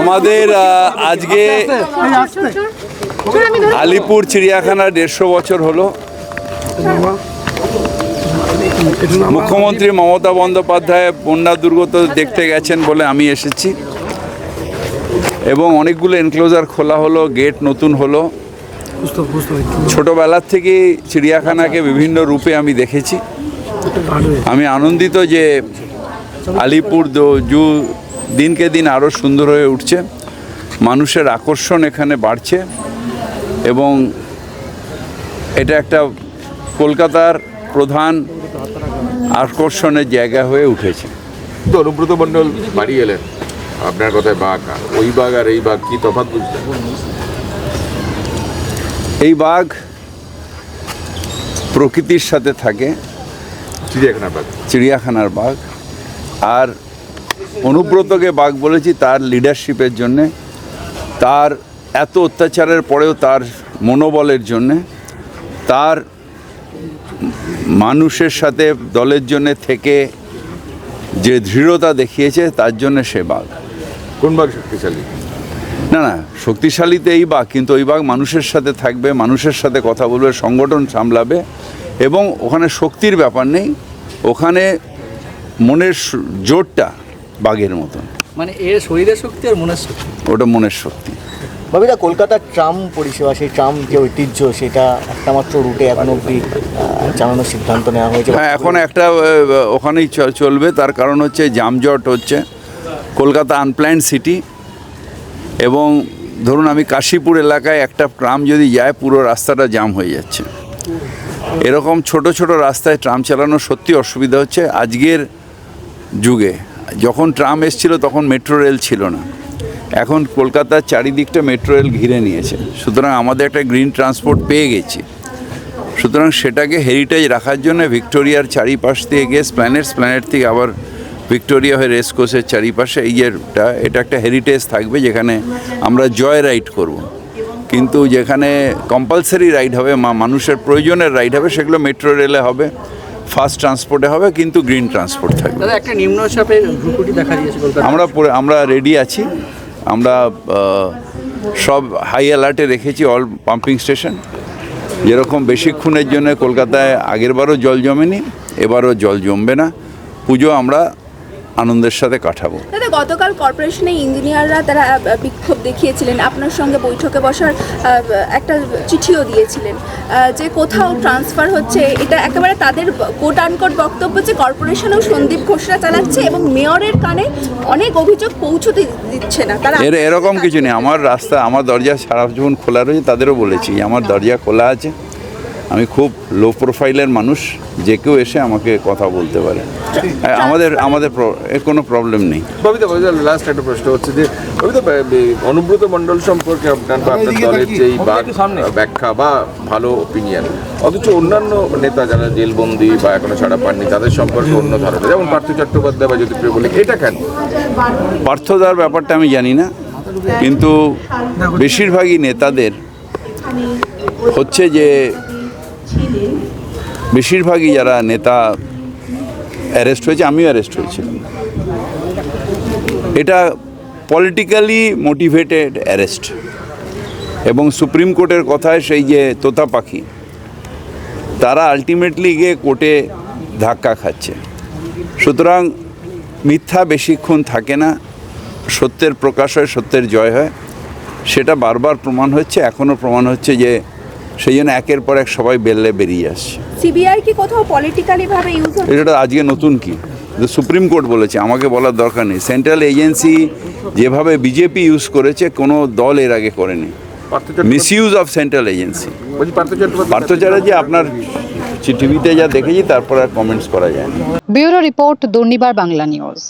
আমাদের আজকে আলিপুর চিড়িয়াখানা দেড়শো বছর হলো। মুখ্যমন্ত্রী মমতা বন্দ্যোপাধ্যায় বন্যা দুর্গত দেখতে গেছেন বলে আমি এসেছি। এবং অনেকগুলো এনক্লোজার খোলা হলো গেট নতুন হলো। ছোটবেলার থেকে চিড়িয়াখানাকে বিভিন্ন রূপে আমি দেখেছি। আমি আনন্দিত যে আলিপুর জু দিনকে দিন আরও সুন্দর হয়ে উঠছে। মানুষের আকর্ষণ এখানে বাড়ছে এবং এটা একটা কলকাতার প্রধান আকর্ষণের জায়গা হয়ে উঠেছে। তো অনুব্রত মণ্ডল বাড়ি এলেন। আপনার কথায় বাঘ ওই বাঘ আর এই বাঘ কি তফাৎ বুঝলেন? এই বাঘ প্রকৃতির সাথে থাকে। চিড়িয়াখানা বাঘ। চিড়িয়াখানার বাঘ। আর অনুব্রতকে বাঘ বলেছি তার লিডারশিপের জন্যে তার এত অত্যাচারের পরেও তার মনোবলের জন্যে তার মানুষের সাথে দলের জন্যে থেকে যে দৃঢ়তা দেখিয়েছে তার জন্য সে বাঘ। কোন বাঘ শক্তিশালী? না না শক্তিশালীতে এই বাঘ কিন্তু ওই বাঘ মানুষের সাথে থাকবে মানুষের সাথে কথা বলবে সংগঠন সামলাবে এবং ওখানে শক্তির ব্যাপার নেই। ওখানে মনের জোরটা বাঘের মতন। মানে এর শরীরের শক্তি আর মনের শক্তি? ওটা মনের শক্তি। বাবিদা কলকাতার ট্রাম পরিষেবা সেই ট্রাম যে ঐতিহ্য সেটা একটা মাত্র রুটে এখন অবধি চালানোর সিদ্ধান্ত নেওয়া হয়েছে হ্যাঁ এখন একটা ওখানেই চ- চলবে। তার কারণ হচ্ছে জামজট হচ্ছে। কলকাতা আনপ্ল্যান্ড সিটি এবং ধরুন আমি কাশীপুর এলাকায় একটা ট্রাম যদি যায় পুরো রাস্তাটা জাম হয়ে যাচ্ছে। এরকম ছোট ছোট রাস্তায় ট্রাম চালানো সত্যি অসুবিধা হচ্ছে। আজকের যুগে যখন ট্রাম এসছিল তখন মেট্রো রেল ছিল না। এখন কলকাতার চারিদিকটা মেট্রো রেল ঘিরে নিয়েছে। সুতরাং আমাদের একটা গ্রিন ট্রান্সপোর্ট পেয়ে গেছি। সুতরাং সেটাকে হেরিটেজ রাখার জন্য ভিক্টোরিয়ার চারিপাশ দিয়ে গিয়ে স্প্ল্যানেট স্প্ল্যানেট থেকে আবার ভিক্টোরিয়া হয়ে রেস কোর্সের চারিপাশে এই এটা একটা হেরিটেজ থাকবে যেখানে আমরা জয় রাইড করব। কিন্তু যেখানে কম্পালসারি রাইড হবে মানুষের প্রয়োজনের রাইড হবে, সেগুলো মেট্রো রেলে হবে। ফাস্ট ট্রান্সপোর্টে হবে কিন্তু গ্রিন ট্রান্সপোর্ট থাকবে। একটা নিম্নচাপের ভ্রুকুটি দেখা দিয়েছে আমরা পুরো- আমরা রেডি আছি। আমরা সব হাই অ্যালার্টে রেখেছি অল পাম্পিং স্টেশন যেরকম বেশিক্ষণের জন্য কলকাতায় আগেরবারও জল জমেনি এবারও জল জমবে না। পুজো আমরা আনন্দের সাথে কাটাবো। দাদা গতকাল কর্পোরেশনে ইঞ্জিনিয়াররা তারা বিক্ষোভ দেখিয়েছিলেন। আপনার সঙ্গে বৈঠকে বসার একটা চিঠিও দিয়েছিলেন যে কোথাও ট্রান্সফার হচ্ছে এটা একেবারে তাদের কোট আনকোট বক্তব্য যে কর্পোরেশনেও সন্দীপ ঘোষরা চালাচ্ছে এবং মেয়রের কানে অনেক অভিযোগ পৌঁছতে দিচ্ছে না। তারা এর এরকম কিছু নেই। আমার রাস্তা আমার দরজা সারা যখন খোলা রয়েছে তাদেরও বলেছি। আমার দরজা খোলা আছে। আমি খুব লো প্রোফাইলের মানুষ যে কেউ এসে আমাকে কথা বলতে পারে। হ্যাঁ, আমাদের আমাদের কোনো প্রবলেম নেই। ববিতা লাস্ট একটা প্রশ্ন হচ্ছে যে ববিতা অনুব্রত মণ্ডল সম্পর্কে আপনার বা আপনার দলের যে এই বাঘ ব্যাখ্যা বা ভালো ওপিনিয়ন অথচ অন্যান্য নেতা যারা জেলবন্দি বা এখনও ছাড়া পাননি তাদের সম্পর্কে অন্য ধারণা। যেমন পার্থ চট্টোপাধ্যায় বা জ্যোতিপ্রিয় বলি এটা কেন? পার্থদার ব্যাপারটা আমি জানি না কিন্তু বেশিরভাগই নেতাদের হচ্ছে যে বেশিরভাগই যারা নেতা অ্যারেস্ট হয়েছে, আমিও অ্যারেস্ট হয়েছিলাম। এটা পলিটিক্যালি মোটিভেটেড অ্যারেস্ট এবং সুপ্রিম কোর্টের কথায় সেই যে তোতা পাখি, তারা আলটিমেটলি গিয়ে কোর্টে ধাক্কা খাচ্ছে। সুতরাং মিথ্যা বেশিক্ষণ থাকে না, সত্যের প্রকাশ হয়, সত্যের জয় হয়। সেটা বারবার প্রমাণ হচ্ছে, এখনও প্রমাণ হচ্ছে যে সেই জন্য একের পর এক সবাই বেললে বেরিয়ে আসছে। সিবিআই কি কোথাও পলিটিক্যালি ভাবে ইউজ হচ্ছে? এটা আজকে নতুন কি? সুপ্রিম কোর্ট বলেছে আমাকে বলার দরকার নেই। সেন্ট্রাল এজেন্সি যেভাবে বিজেপি ইউজ করেছে কোনো দল এর আগে করেনি। Partha misuse of central agency বলছি পার্থ চট্টোপাধ্যায় পার্থ চ্যাটার্জি আপনার টিভিতে যা দেখেছি তারপর আর কমেন্টস করা যায় না bureau report Durnibar Bangla news.